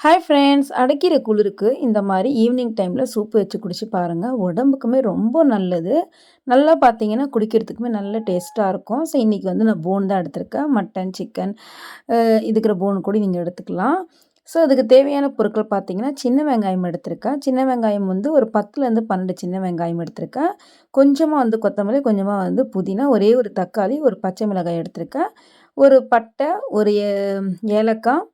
Hi friends அடைக்கிற குளிருக்கு இந்த மாதிரி ஈவினிங் டைமில் சூப்பு வச்சு குடிச்சு பாருங்கள் உடம்புக்குமே ரொம்ப நல்லது. நல்லா பார்த்தீங்கன்னா குடிக்கிறதுக்குமே நல்ல டேஸ்ட்டாக இருக்கும். ஸோ இன்றைக்கி வந்து நான் போன் தான் எடுத்திருக்கேன். மட்டன் சிக்கன் இதுக்கிற போன் கூட நீங்கள் எடுத்துக்கலாம். ஸோ அதுக்கு தேவையான பொருட்கள் பார்த்தீங்கன்னா சின்ன வெங்காயம் எடுத்திருக்கேன். சின்ன வெங்காயம் வந்து ஒரு பத்துலேருந்து பன்னெண்டு சின்ன வெங்காயம் எடுத்திருக்கேன். கொஞ்சமாக வந்து கொத்தமல்லி கொஞ்சமாக வந்து புதினா ஒரே ஒரு தக்காளி ஒரு பச்சை மிளகாய் எடுத்திருக்கேன். ஒரு பட்டை ஒரு ஏலக்காய்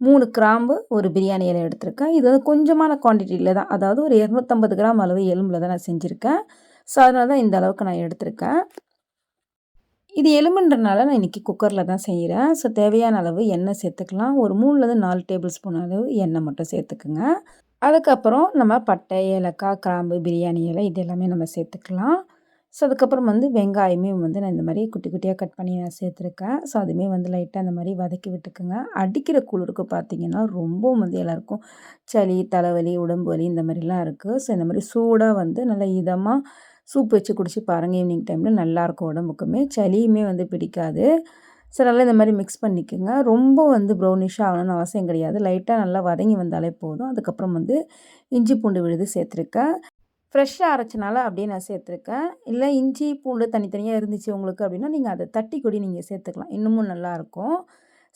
மூணு கிராம்பு ஒரு பிரியாணி இலை எடுத்திருக்கேன். இது வந்து கொஞ்சமான குவான்டிட்டியில் தான். அதாவது ஒரு இரநூத்தம்பது கிராம் அளவு எலும்பில் தான் நான் செஞ்சுருக்கேன். ஸோ அதனால தான் இந்த அளவுக்கு நான் எடுத்திருக்கேன். இது எலும்புன்றனால நான் இன்றைக்கி குக்கரில் தான் செய்கிறேன் ஸோ தேவையான அளவு எண்ணெய் சேர்த்துக்கலாம். ஒரு மூணுலேருந்து நாலு டேபிள் ஸ்பூன் அளவு எண்ணெய் மட்டும் சேர்த்துக்குங்க. அதுக்கப்புறம் நம்ம பட்டை ஏலக்காய் கிராம்பு பிரியாணி இலை இது எல்லாமே நம்ம சேர்த்துக்கலாம். ஸோ அதுக்கப்புறம் வந்து வெங்காயமே வந்து நான் இந்த மாதிரி குட்டி குட்டியாக கட் பண்ணி நான் சேர்த்துருக்கேன். ஸோ அதுவுமே வந்து லைட்டாக அந்த மாதிரி வதக்கி விட்டுக்குங்க. அடிக்கிற குளிருக்கு பார்த்திங்கன்னா ரொம்பவும் வந்து எல்லாருக்கும் சளி தலைவலி உடம்பு வலி இந்த மாதிரிலாம் இருக்குது ஸோ இந்த மாதிரி சூடாக வந்து நல்லா இதமாக சூப் வச்சு குடிச்சு பாருங்கள் ஈவினிங் டைமில் நல்லாயிருக்கும் உடம்புக்குமே. சளியுமே வந்து பிடிக்காது. சில நல்லா இந்த மாதிரி மிக்ஸ் பண்ணிக்கோங்க. ரொம்ப வந்து ப்ரௌனிஷாக ஆகணும்னு அவசியம் கிடையாது. லைட்டாக நல்லா வதங்கி வந்தாலே போதும். அதுக்கப்புறம் வந்து இஞ்சி பூண்டு விழுது சேர்த்துருக்கேன் ஃப்ரெஷ்ஷாக அரைச்சனால அப்படியே நான் சேர்த்துருக்கேன் இல்லை இஞ்சி பூண்டு தனித்தனியாக இருந்துச்சு உங்களுக்கு அப்படின்னா நீங்கள் அதை தட்டி கொடி நீங்கள் சேர்த்துக்கலாம். இன்னமும் நல்லாயிருக்கும்.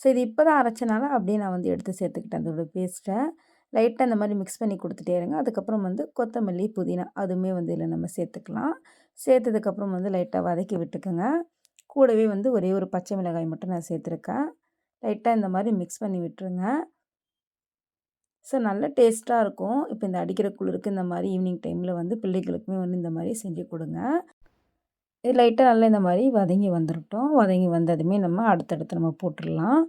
ஸோ இது இப்போ தான் அரைச்சனால அப்படியே நான் வந்து எடுத்து சேர்த்துக்கிட்டேன். அதோட பேஸ்ட்டை லைட்டாக இந்த மாதிரி மிக்ஸ் பண்ணி கொடுத்துட்டே இருங்க. அதுக்கப்புறம் வந்து கொத்தமல்லி புதினா அதுவுமே வந்து இதில் நம்ம சேர்த்துக்கலாம். சேர்த்ததுக்கப்புறம் வந்து லைட்டாக வதக்கி விட்டுக்கோங்க. கூடவே வந்து ஒரே ஒரு பச்சை மிளகாய் மட்டும் நான் சேர்த்துருக்கேன். லைட்டாக இந்த மாதிரி மிக்ஸ் பண்ணி விட்டுருங்க. ஸோ நல்ல டேஸ்ட்டாக இருக்கும். இப்போ இந்த அடிக்கிற குளிருக்கு இந்த மாதிரி ஈவினிங் டைமில் வந்து பிள்ளைகளுக்குமே வந்து இந்த மாதிரி செஞ்சு கொடுங்க. இது லைட்டாக நல்லா இந்த மாதிரி வதங்கி வந்துடட்டும் வதங்கி வந்ததுமே நம்ம அடுத்தடுத்து நம்ம போட்டுடலாம்.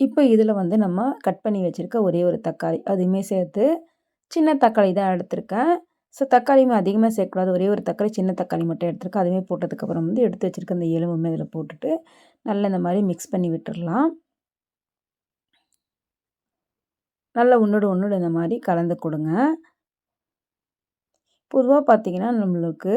இப்போ இதில் வந்து நம்ம கட் பண்ணி வச்சுருக்க ஒரே ஒரு தக்காளி அதுவுமே சேர்த்து சின்ன தக்காளி தான் எடுத்திருக்கேன். ஸோ தக்காளியுமே அதிகமாக சேர்க்கக்கூடாது. ஒரே ஒரு தக்காளி சின்ன தக்காளி மட்டும் எடுத்துருக்கேன். அதுவுமே போட்டதுக்கப்புறம் வந்து எடுத்து வச்சுருக்க அந்த எலும்புமே இதில் போட்டுட்டு நல்லா இந்த மாதிரி மிக்ஸ் பண்ணி விட்டுடலாம் நல்லா உன்னோடு ஒன்றோடு இந்த மாதிரி கலந்து கொடுங்க. பொதுவாக பார்த்திங்கன்னா நம்மளுக்கு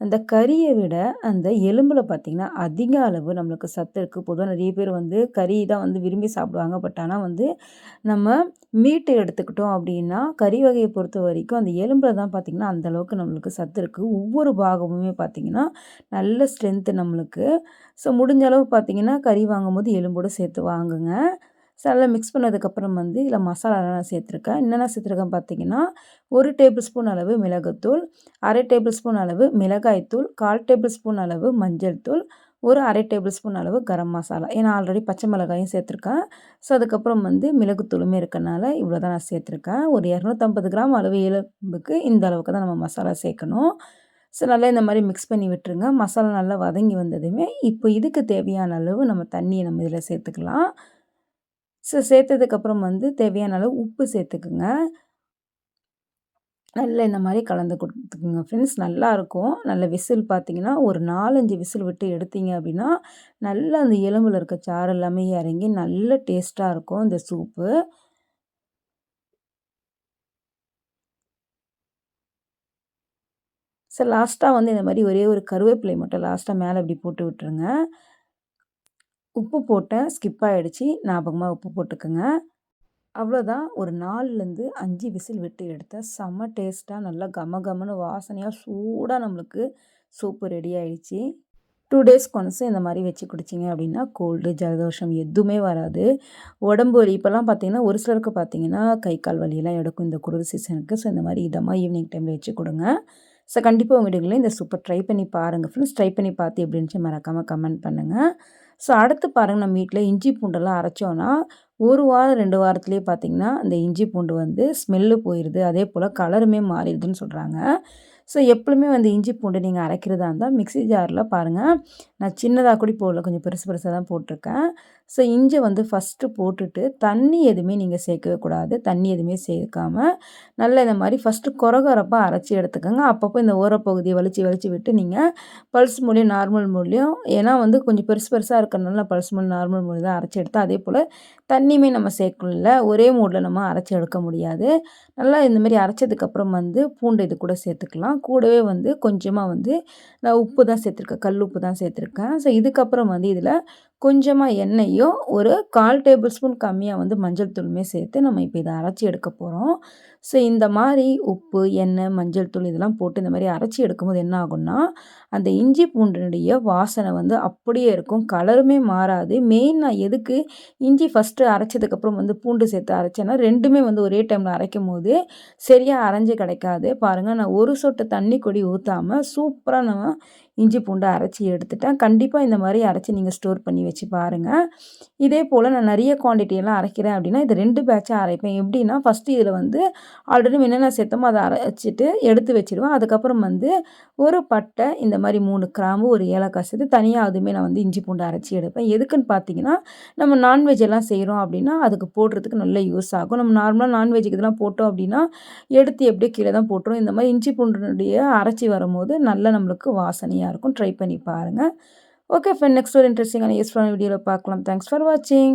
அந்த கறியை விட அந்த எலும்பில் பார்த்திங்கன்னா அதிக அளவு நம்மளுக்கு சத்து இருக்குது பொதுவாக நிறைய பேர் வந்து கறி தான் வந்து விரும்பி சாப்பிடுவாங்க. பட் ஆனால் வந்து நம்ம மீட்டு எடுத்துக்கிட்டோம் அப்படின்னா கறி வகையை பொறுத்த வரைக்கும் அந்த எலும்பில் தான் பார்த்திங்கன்னா அந்தளவுக்கு நம்மளுக்கு சத்து இருக்குது ஒவ்வொரு பாகமுமே பார்த்திங்கன்னா நல்ல ஸ்ட்ரென்த்து நம்மளுக்கு. ஸோ முடிஞ்ச அளவு பார்த்திங்கன்னா கறி வாங்கும்போது எலும்போடு சேர்த்து வாங்குங்க. ஸோ நல்லா மிக்ஸ் பண்ணதுக்கப்புறம் வந்து இதில் மசாலாலாம் நான் சேர்த்துருக்கேன். என்னென்ன சேர்த்துருக்கேன் பார்த்தீங்கன்னா ஒரு டேபிள் ஸ்பூன் அளவு மிளகுத்தூள் அரை டேபிள் ஸ்பூன் அளவு மிளகாய்த்தூள் கால் டேபிள் ஸ்பூன் அளவு மஞ்சள் தூள் ஒரு அரை டேபிள் ஸ்பூன் அளவு கரம் மசாலா. ஏன்னா ஆல்ரெடி பச்சை மிளகாயும் சேர்த்துருக்கேன். ஸோ அதுக்கப்புறம் வந்து மிளகுத்தூளுமே இருக்கனால இவ்வளோ தான் நான் சேர்த்துருக்கேன். ஒரு இரநூத்தம்பது கிராம் அளவு எலும்புக்கு இந்த அளவுக்கு தான் நம்ம மசாலா சேர்க்கணும். ஸோ நல்லா இந்த மாதிரி மிக்ஸ் பண்ணி விட்டுருங்க. மசாலா நல்லா வதங்கி வந்ததுமே இப்போ இதுக்கு தேவையான அளவு நம்ம தண்ணியை நம்ம இதில் சேர்த்துக்கலாம். ஸோ சேர்த்ததுக்கப்புறம் வந்து தேவையான அளவு உப்பு சேர்த்துக்குங்க நல்லா இந்த மாதிரி கலந்து கொடுத்துக்குங்க ஃப்ரெண்ட்ஸ் நல்லாயிருக்கும் நல்ல விசில் பார்த்தீங்கன்னா ஒரு நாலஞ்சு விசில் விட்டு எடுத்தீங்க அப்படின்னா நல்லா அந்த எலும்பில் இருக்க சாறு எல்லாமே இறங்கி நல்ல டேஸ்ட்டாக இருக்கும் இந்த சூப்பு ஸோ லாஸ்ட்டாக வந்து இந்த மாதிரி ஒரே ஒரு கருவேப்பிலை மட்டும் லாஸ்ட்டாக மேலே இப்படி போட்டு விட்டுருங்க. உப்பு போட்டேன் ஸ்கிப் ஆகிடுச்சி ஞாபகமாக உப்பு போட்டுக்கோங்க. அவ்வளோதான் ஒரு நாலுலேருந்து அஞ்சு விசில் விட்டு எடுத்தேன் செம்ம டேஸ்ட்டாக நல்லா கம கமன்னு வாசனையாக சூடாக நம்மளுக்கு சூப்பு ரெடி ஆகிடுச்சி டூ டேஸ் கொனசு இந்த மாதிரி வச்சு குடிச்சிங்க அப்படின்னா கோல்டு ஜலதோஷம் எதுவுமே வராது. உடம்பு வலி இப்போல்லாம் பார்த்தீங்கன்னா ஒரு சிலருக்கு பார்த்தீங்கன்னா கை கால் வலியெல்லாம் எடுக்கும் இந்த குளிர் சீசனுக்கு ஸோ இந்த மாதிரி இதமாக ஈவினிங் டைமில் வச்சு கொடுங்க. ஸோ கண்டிப்பாக உங்கள் வீடுகளில் இந்த சூப்பர் ட்ரை பண்ணி பாருங்கள் ஃப்ரெண்ட்ஸ் ட்ரை பண்ணி பார்த்து எப்படின்னு மறக்காமல் கமெண்ட் பண்ணுங்கள் ஸோ அடுத்து பாருங்கள் நம்ம வீட்டில் இஞ்சி பூண்டெல்லாம் அரைச்சோன்னா ஒரு வாரம் ரெண்டு வாரத்துலேயே பார்த்திங்கன்னா அந்த இஞ்சி பூண்டு வந்து ஸ்மெல்லு போயிடுது அதே போல் கலருமே மாறிடுதுன்னு சொல்கிறாங்க ஸோ எப்பவுமே வந்து இஞ்சி பூண்டு நீங்கள் அரைக்கிறதா இருந்தால் மிக்சி ஜாரில் பாருங்கள் நான் சின்னதாக கூட போடல கொஞ்சம் பெருசு பெருசாக தான் போட்டிருக்கேன். ஸோ இஞ்சி வந்து ஃபஸ்ட்டு போட்டுட்டு தண்ணி எதுவுமே நீங்கள் சேர்க்கவே கூடாது. தண்ணி எதுவுமே சேர்க்காமல் நல்லா இந்த மாதிரி ஃபஸ்ட்டு குறகுறப்பாக அரைச்சி எடுத்துக்கோங்க. அப்பப்போ இந்த ஓரப்பகுதியை வலிச்சு வலிச்சு விட்டு நீங்கள் பல்ஸ் மூலியம் நார்மல் மூலியம் ஏன்னா வந்து கொஞ்சம் பெருசு பெருசாக இருக்கிறனால பல்ஸ் மூலியம் நார்மல் மூலியம் தான் அரைச்சி எடுத்தால் அதே போல் தண்ணியுமே நம்ம சேர்க்கல ஒரே மூடில் நம்ம அரைச்சி எடுக்க முடியாது. நல்லா இந்த மாதிரி அரைச்சதுக்கப்புறம் வந்து பூண்டு இது கூட சேர்த்துக்கலாம். கூடவே வந்து கொஞ்சமாக வந்து நான் உப்பு தான் சேர்த்துருக்கேன். கல் உப்பு தான் சேர்த்துருக்கேன். ஸோ இதுக்கப்புறம் வந்து இதில் கொஞ்சமாக எண்ணெயோ ஒரு கால் டேபிள் ஸ்பூன் கம்மியாக வந்து மஞ்சள் தூளுமே சேர்த்து நம்ம இப்போ இதை அரைச்சி எடுக்க போகிறோம் ஸோ இந்த மாதிரி உப்பு எண்ணெய் மஞ்சள் தூள் இதெல்லாம் போட்டு இந்த மாதிரி அரைச்சி எடுக்கும்போது என்ன ஆகும்னா அந்த இஞ்சி பூண்டினுடைய வாசனை வந்து அப்படியே இருக்கும். கலருமே மாறாது. மெயின் நான் எதுக்கு இஞ்சி ஃபஸ்ட்டு அரைச்சதுக்கப்புறம் வந்து பூண்டு சேர்த்து அரைச்சேன்னா ரெண்டுமே வந்து ஒரே டைமில் அரைக்கும் போது சரியாக அரைஞ்சு கிடைக்காது. பாருங்கள் நான் ஒரு சொட்டு தண்ணி கொடி ஊற்றாமல் சூப்பராக நான் இஞ்சி பூண்டை அரைச்சி எடுத்துட்டேன். கண்டிப்பாக இந்த மாதிரி அரைச்சி நீங்கள் ஸ்டோர் பண்ணி வச்சு பாருங்கள் இதே போல் நான் நிறைய குவான்டிட்டியெல்லாம் அரைக்கிறேன் அப்படின்னா இது ரெண்டு பேட்சாக அரைப்பேன். எப்படின்னா ஃபஸ்ட்டு இதில் வந்து ஆல்ரெடி என்னென்ன சேர்த்தோமோ அதை அரைச்சிட்டு எடுத்து வச்சுருவேன் அதுக்கப்புறம் வந்து ஒரு பட்டை இந்த மாதிரி மூணு கிராம்பு ஒரு ஏலக்காய் சேர்த்து தனியாக அதுவுமே நான் வந்து இஞ்சி பூண்டு அரைச்சி எடுப்பேன். எதுக்குன்னு பார்த்தீங்கன்னா நம்ம நான்வெஜ் எல்லாம் செய்கிறோம் அப்படின்னா அதுக்கு போடுறதுக்கு நல்ல யூஸ் ஆகும். நம்ம நார்மலாக நான்வெஜ்க்கு இதெல்லாம் போட்டோம் அப்படின்னா எடுத்து எப்படியே கீழே தான் போட்டுரும். இந்த மாதிரி இஞ்சி பூண்டுடைய அரைச்சி வரும்போது நல்ல நம்மளுக்கு வாசனையாக இருக்கும். ட்ரை பண்ணி பாருங்கள் ஓகே ஃப்ரெண்ட் நெக்ஸ்ட் ஒரு இன்ட்ரெஸ்டிங்கான யூஸ்ஃபுல்லான வீடியோவில் பார்க்கலாம். தேங்க்ஸ் ஃபார் வாட்சிங்